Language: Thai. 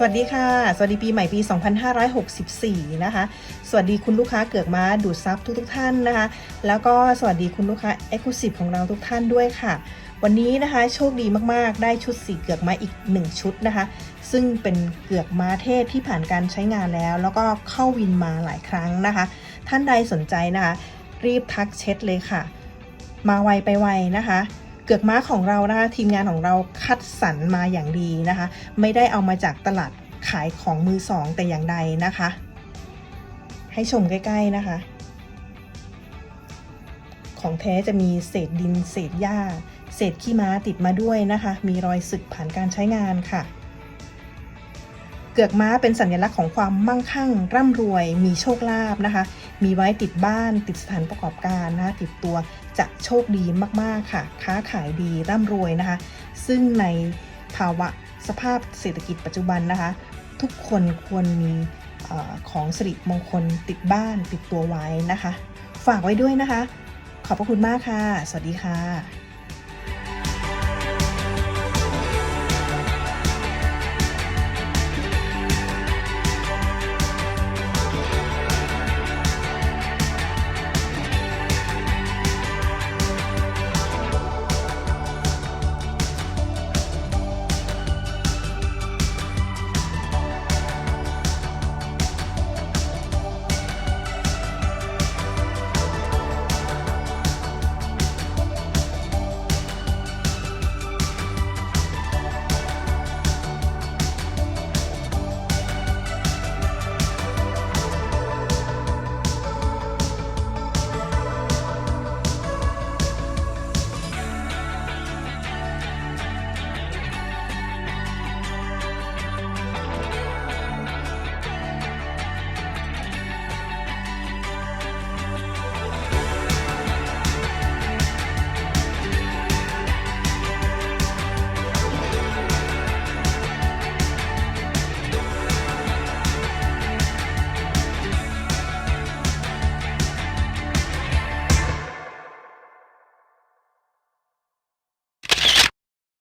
สวัสดีค่ะ สวัสดีปีใหม่ปี 2564 นะคะ สวัสดีคุณลูกค้าเกือกม้าดูดซับทุกทุกท่านนะคะ แล้วก็สวัสดีคุณลูกค้า e x c l u s i v e ของเราทุกท่านด้วยค่ะ วันนี้นะคะโชคดีมากๆ ได้ชุดสีเกือกม้าอีก 1 ชุดนะคะ ซึ่งเป็นเกือกม้าเทศที่ผ่านการใช้งานแล้ว แล้วก็เข้าวินมาหลายครั้งนะคะ ท่านใดสนใจนะคะ รีบทักเช็ดเลยค่ะ มาไวไปไวนะคะ เกือกม้าของเรานะคะทีมงานของเราคัดสรรมาอย่างดีนะคะ ไม่ได้เอามาจากตลาดขายของมือสองแต่อย่างใดนะคะ ให้ชมใกล้ ๆนะคะ ของแท้จะมีเศษดินเศษหญ้า เศษขี้ม้าติดมาด้วยนะคะ มีรอยสึกผ่านการใช้งานค่ะ เกือกม้าเป็นสัญลักษณ์ของความมั่งคั่ง ร่ำรวย มีโชคลาภนะคะ มีไว้ติดบ้าน ติดสถานประกอบการนะคะติดตัวจะโชคดีมากๆค่ะ ค้าขายดีร่ำรวยนะคะ ซึ่งในภาวะสภาพเศรษฐกิจปัจจุบันนะคะ ทุกคนควรมีอของสิริมงคลติดบ้านติดตัวไว้นะคะ ฝากไว้ด้วยนะคะ ขอบพระคุณมากค่ะ สวัสดีค่ะ